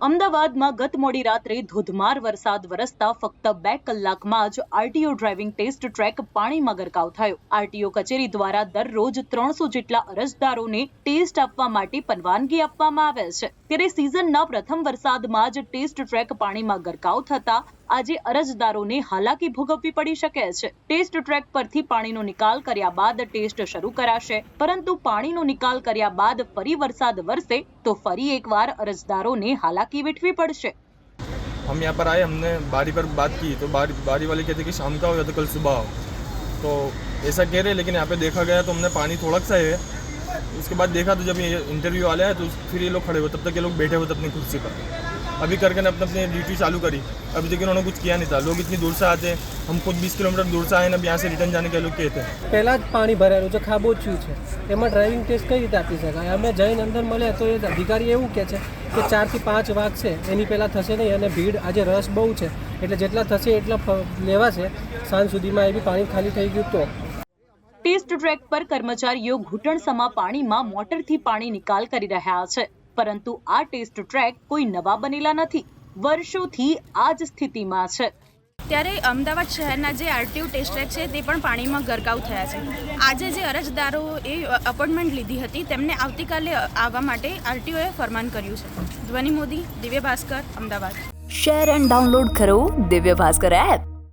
અમદાવાદમાં ગત મોડી રાત્રે ધોધમાર વરસાદ વરસતા ફક્ત બે કલાકમાં જ આરટીઓ ડ્રાઇવિંગ ટેસ્ટ ટ્રેક પાણીમાં ગરકાવ થયો. આરટીઓ કચેરી દ્વારા દરરોજ ત્રણસો જેટલા અરજદારોને ટેસ્ટ આપવા માટે પરવાનગી આપવામાં આવે છે. ત્યારે સિઝનના પ્રથમ વરસાદમાં જ ટેસ્ટ ટ્રેક પાણીમાં ગરકાવ થતા આજે અરજદારોને હાલાકી ભોગવવી પડી શકે છે ટેસ્ટ ટ્રેક પરથી પાણીનો નિકાલ કર્યા બાદ ટેસ્ટ શરૂ કરાશે પરંતુ પાણીનો નિકાલ કર્યા બાદ ફરી વરસાદ વરસે તો ફરી એકવાર અરજદારોને હાલાકી વેઠવી પડશે हम यहाँ पर आए हमने बारी पर बात की तो बारी बारी वाले कहते कि शाम का हो या तो कल सुबह हो तो ऐसा कह रहे लेकिन यहाँ पे देखा गया तो हमने पानी थोड़ा सा है उसके बाद देखा तो जब ये इंटरव्यू वाले आए तो फिर ये लोग खड़े हुए तब तक ये लोग बैठे हुए थे अपनी कुर्सी पर अभी करके ने अपने अपनी ड्यूटी चालू करी अभी तक इन्होंने कुछ किया नहीं था लोग इतनी दूर से आते हैं हम खुद बीस किलोमीटर दूर से आए हैं अब यहाँ से रिटर्न जाने के लोग कहते हैं પહેલાં જ પાણી ભરેલું છે ખાબોચ્યું છે એમાં ડ્રાઇવિંગ ટેસ્ટ કઈ રીતે આપી શકાય અમે જઈને અંદર મળ્યા તો એ અધિકારી એવું કહે છે કે ચારથી પાંચ વાગ છે એની પહેલાં થશે નહીં અને ભીડ આજે રસ બહુ છે એટલે જેટલા થશે એટલા ફ- લેવાશે સાંજ સુધીમાં એ બી પાણી ખાલી થઈ ગયું તો ટેસ્ટ ટ્રેક પર કર્મચારીઓ ઘૂંટણસમા પાણીમાં મોટરથી પાણી નિકાલ કરી રહ્યા છે પરંતુ આ ટેસ્ટ ટ્રેક કોઈ નવા બનેલા નથી. વર્ષોથી આ જ સ્થિતિમાં છે. ત્યારે અમદાવાદ શહેરના જે આરટીયુ ટેસ્ટ ટ્રેક છે તે પણ પાણીમાં ગરકાવ થયા છે. આજે જે અરજદારો એ અપોઇન્ટમેન્ટ લીધી હતી તેમને આવતીકાલે આવવા માટે આરટીઓએ ફરમાન કર્યું છે. Dhvani Modi Divya Bhaskar Ahmedabad. Share and download કરો દિવ્ય ભાસ્કર એપ